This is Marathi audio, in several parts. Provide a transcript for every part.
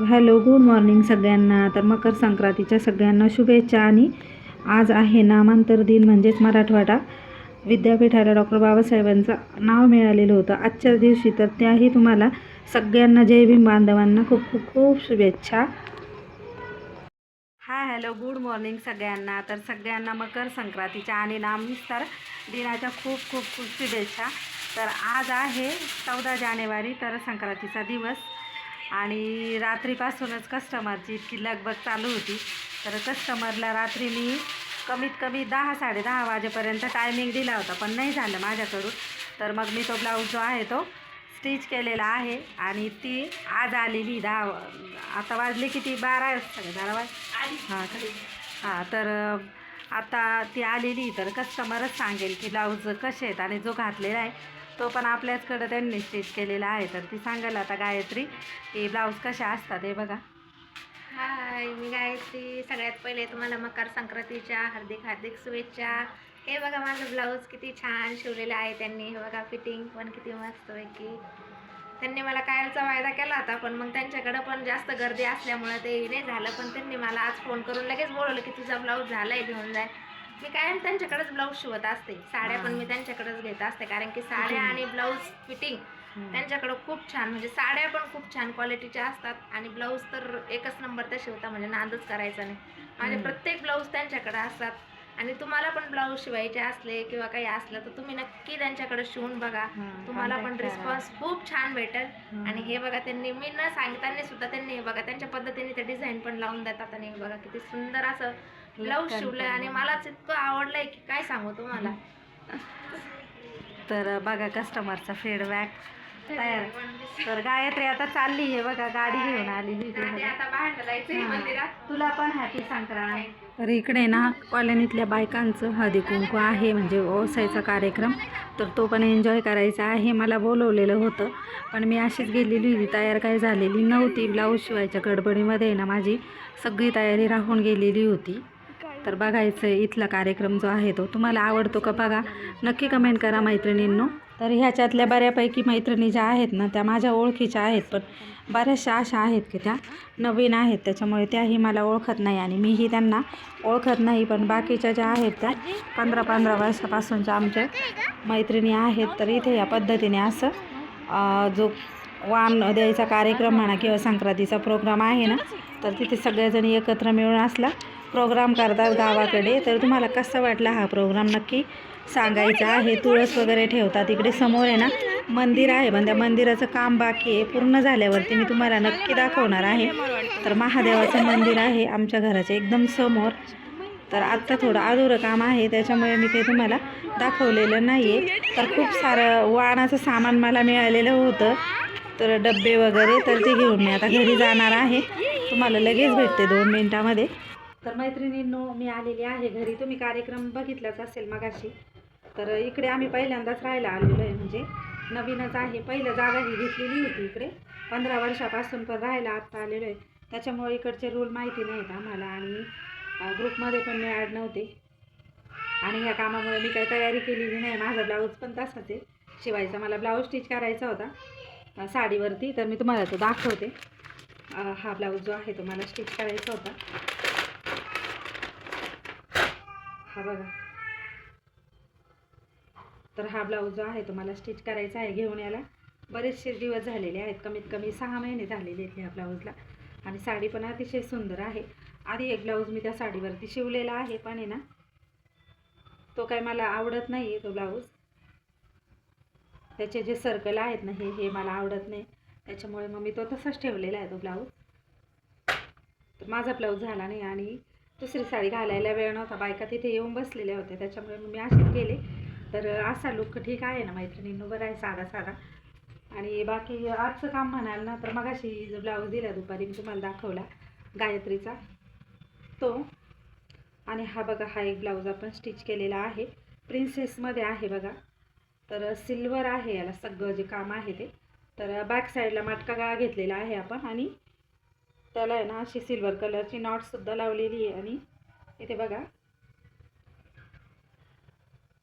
तर हॅलो गुड मॉर्निंग सगळ्यांना. तर मकर संक्रांतीच्या सगळ्यांना शुभेच्छा आणि आज आहे नामांतर दिन म्हणजेच मराठवाडा. विद्यापीठाला डॉक्टर बाबासाहेबांचं नाव मिळालेलं होतं आजच्या दिवशी. तर त्याही तुम्हाला सगळ्यांना जय भीम बांधवांना खूप खूप खूप शुभेच्छा. हा हॅलो गुड मॉर्निंग सगळ्यांना. तर सगळ्यांना मकर संक्रांतीच्या आणि नामविस्तार दिनाच्या खूप खूप खूप शुभेच्छा. तर आज आहे चौदा जानेवारी तर संक्रांतीचा दिवस. आणि रात्रीपासूनच कस्टमरची इतकी लगबग चालू होती. तर कस्टमरला रात्री मी कमीत कमी दहा साडे दहा वाजेपर्यंत टायमिंग दिला होता पण नाही झालं माझ्याकडून. तर मग मी तो ब्लाऊज जो आहे तो स्टिच केलेला आहे आणि ती आज आलेली दहा आता वाजले किती? बारा सगळे बारा वाज हां? हां तर आता ती आलेली. तर कस्टमरच सांगेल की ब्लाऊज कसे आहेत आणि जो घातलेला आहे तो पण आपल्याचकडं त्यांनी स्टिच केलेला आहे. तर ती सांगाल आता गायत्री की ब्लाऊज कसे असतात हे बघा. हाय मी गायत्री. सगळ्यात पहिले तुम्हाला मकर संक्रांतीच्या हार्दिक हार्दिक शुभेच्छा. हे बघा माझं ब्लाऊज किती छान शिवलेलं आहे त्यांनी. हे बघा फिटिंग पण किती मस्त आहे की त्यांनी मला कायलचा वायदा केला होता पण मग त्यांच्याकडं पण जास्त गर्दी असल्यामुळं ते नाही झालं. पण त्यांनी मला आज फोन करून लगेच बोलवलं की तुझा ब्लाऊज झाला आहे घेऊन जाय. मी कायम त्यांच्याकडेच ब्लाऊज शिवत असते. साड्या पण मी त्यांच्याकडेच घेत असते. कारण की साड्या आणि ब्लाऊज फिटिंग त्यांच्याकडं खूप छान म्हणजे साड्या पण खूप छान क्वालिटीच्या असतात. आणि ब्लाऊज तर एकच नंबर त्या शिवता म्हणजे नादच करायचा नाही. माझे हम्म. प्रत्येक ब्लाऊज त्यांच्याकडे असतात. आणि तुम्हाला पण ब्लाऊज शिवायचे असले किंवा काही असलं तर तुम्ही नक्की त्यांच्याकडे शिवून बघा. तुम्हाला पण. रिस्पॉन्स खूप छान भेटेल. आणि हे बघा त्यांनी मी न सांगताना सुद्धा त्यांनी हे बघा त्यांच्या पद्धतीने ते डिझाईन पण लावून देतात. आणि हे बघा किती सुंदर असं ब्लाऊज शिवलंय. आणि मलाच इतकं आवडलंय की काय सांगू तुम्हाला? तर बघा कस्टमरचा फीडबॅक तयार. तर गायत्री आता चालली आहे बघा गाडी घेऊन आलेली हां. तुला पण हॅपी संक्रांत. तर इकडे ना कॉलनीतल्या बायकांचं हळदी कुंकू आहे म्हणजे ओसायचा कार्यक्रम. तर तो पण एन्जॉय करायचा आहे मला बोलवलेलं होतं. पण मी अशीच गेलेली होती तयार काय झालेली नव्हती. ब्लाऊज शिवायच्या गडबडीमध्ये ना माझी सगळी तयारी राहून गेलेली होती. तर बघायचं आहे इथला कार्यक्रम जो आहे तो. तुम्हाला आवडतो का बघा? नक्की कमेंट करा मैत्रिणींनो. तर ह्याच्यातल्या बऱ्यापैकी मैत्रिणी ज्या आहेत ना त्या माझ्या ओळखीच्या आहेत पण बऱ्याचशा अशा आहेत की त्या नवीन आहेत. त्याच्यामुळे त्याही मला ओळखत नाही आणि मीही त्यांना ओळखत नाही पण बाकीच्या ज्या आहेत त्या पंधरा पंधरा वर्षापासूनच्या आमच्या मैत्रिणी आहेत. तर इथे या पद्धतीने असं जो वाण द्यायचा कार्यक्रम म्हणा किंवा संक्रांतीचा प्रोग्राम आहे ना तर तिथे सगळेजणी एकत्र मिळून असला प्रोग्राम करतात गावाकडे तर तुम्हाला कसा वाटला हा प्रोग्राम? नक्की सांगायचा आहे. तुळस वगैरे ठेवतात इकडे समोर आहे ना? मंदिर आहे पण त्या मंदिराचं काम बाकी आहे. पूर्ण झाल्यावरती मी तुम्हाला नक्की दाखवणार आहे. तर महादेवाचं मंदिर आहे आमच्या घराच्या एकदम समोर. तर आत्ता थोडं अधुरं काम आहे त्याच्यामुळे मी ते तुम्हाला दाखवलेलं नाही आहे तर खूप सारं वाणाचं सामान मला मिळालेलं होतं. तर डब्बे वगैरे तर ते घेऊन मी आता घरी जाणार आहे. तुम्हाला लगेच भेटते दोन मिनटामध्ये. तर मैत्रिणींनो मी आलेली आहे घरी. तुम्ही कार्यक्रम बघितलाच असेल मगाशी. तर इकडे आम्ही पहिल्यांदाच राहायला आलेलो आहे. म्हणजे नवीनच आहे. पहिलं जागा ही घेतलेली होती इकडे. पंधरा वर्षापासून पण राहायला आत्ता आलेलो आहे. त्याच्यामुळे इकडचे रूल माहिती नाहीत आम्हाला आणि ग्रुपमध्ये पण मी ॲड नव्हते. आणि ह्या कामामुळे मी काही तयारी केलेली नाही. माझा ब्लाऊज पण तसाच आहे. शिवायचा मला ब्लाऊज स्टिच करायचा होता. साडीवरती. तर मी तुम्हाला तो दाखवते. हा ब्लाऊज जो आहे तो मला स्टिच करायचा होता. हा बघा. तर हा ब्लाऊज जो आहे तो मला स्टिच करायचा आहे घेऊन याला बरेचसे दिवस झालेले आहेत. कमीत कमी सहा महिने झालेले आहेत ह्या ब्लाऊजला आणि साडी पण अतिशय सुंदर आहे. आधी एक ब्लाऊज मी त्या साडीवरती शिवलेला आहे पण आहे ना तो काय मला आवडत नाही आहे तो ब्लाऊज त्याचे जे सर्कल आहेत ना हे हे मला आवडत नाही. त्याच्यामुळे मग मी तो तसाच ठेवलेला आहे तो ब्लाऊज तर माझा ब्लाऊज झाला नाही आणि दुसरी साडी घालायला वेळ नव्हता. बायका तिथे येऊन बसलेल्या होत्या. त्याच्यामुळे मग मी अशीच गेले तर असा लुक ठीक आहे ना मैत्रिणींनो? बरं आहे साधा साधा. आणि बाकी आजचं काम म्हणाल ना तर मगाशी जो ब्लाऊज दिला दुपारी मी तुम्हाला दाखवला गायत्रीचा. तो. आणि हा बघा हा एक ब्लाऊज आपण स्टिच केलेला आहे. प्रिन्सेसमध्ये आहे बघा. तर सिल्वर आहे याला सगळं जे काम आहे ते. तर बॅक साईडला मटका गळा घेतलेला आहे आपण. आणि त्याला आहे ना अशी सिल्वर कलरची नॉटसुद्धा लावलेली आहे आणि इथे बघा.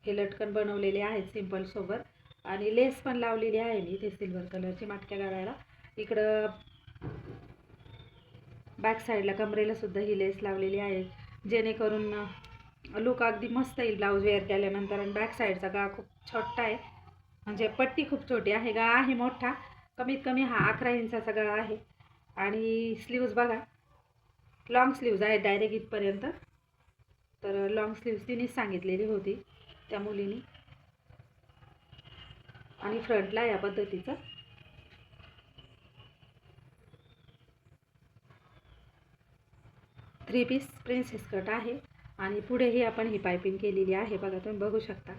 हे लटकन बनवलेले आहेत सिम्पलसोबत आणि लेस पण लावलेली आहे मी इथे सिल्वर कलरची मटक्या गळ्याला इकडं बॅक साईडला कमरेला सुद्धा ही लेस लावलेली आहे. जेणेकरून लुक अगदी मस्त येईल ब्लाऊज वेअर केल्यानंतर. आणि बॅक साईडचा गळा खूप छोटा आहे. म्हणजे पट्टी खूप छोटी आहे. गळा आहे मोठा. कमीत कमी हा अकरा इंचाचा गळा आहे. आणि स्लीव्ज बघा. लाँग स्लीव्ज आहेत डायरेक्ट इथपर्यंत. तर लाँग स्लीव्ज तिनेच सांगितलेली होती त्या मुलीने. आणि फ्रंटला या पद्धतीचं. थ्री पीस प्रिन्सेस कट आहे. आणि पुढेही आपण ही पायपिंग केलेली आहे. बघा तुम्ही बघू शकता.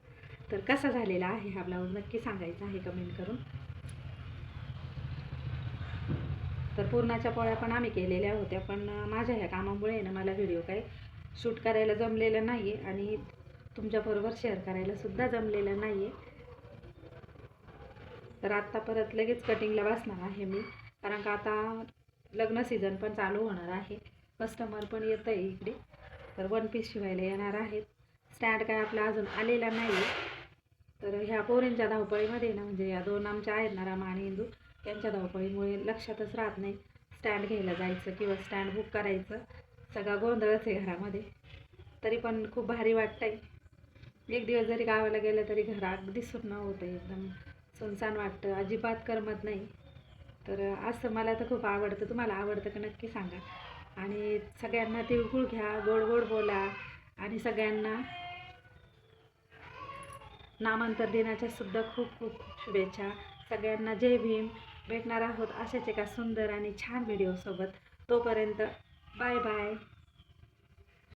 तर कसा झालेला आहे हा ब्लाऊज नक्की सांगायचा आहे कमेंट करून. तर पूर्णाच्या पोळ्या पण आम्ही केलेल्या होत्या पण माझ्या ह्या कामामुळे ना मला व्हिडिओ काही शूट करायला जमलेलं नाही आहे आणि तुमच्याबरोबर शेअर करायला सुद्धा जमलेलं नाही आहे तर आत्ता परत लगेच कटिंगला बसणार आहे मी कारण का आता लग्न सीझन पण चालू होणार आहे. कस्टमर पण येतं आहे इकडे तर वन पीस शिवायला येणार आहेत. स्टँड काय आपला अजून आलेला नाही आहे तर ह्या पोरींच्या धावपळीमध्ये ना म्हणजे या दोन आमच्या आहेत ना रामा आणि इंदू त्यांच्या धावपळीमुळे लक्षातच राहत नाही. स्टँड घ्यायला जायचं किंवा स्टँड बुक करायचं. सगळा गोंधळच आहे घरामध्ये. तरी पण खूप भारी वाटतं आहे एक दिवस जरी गावाला गेलं तरी घरा अगदी सुन्न होतं एकदम सुनसान वाटतं. अजिबात करमत नाही. तर असं मला तर खूप आवडतं. तुम्हाला आवडतं का नक्की सांगा. आणि सगळ्यांना तिळगुळ घ्या गोड गोड बोला. आणि सगळ्यांना नामांतर दिनाच्या सुद्धा खूप खूप खूप शुभेच्छा. सगळ्यांना जय भीम. भेटणार आहोत अशाच एका सुंदर आणि छान व्हिडिओसोबत तोपर्यंत बाय बाय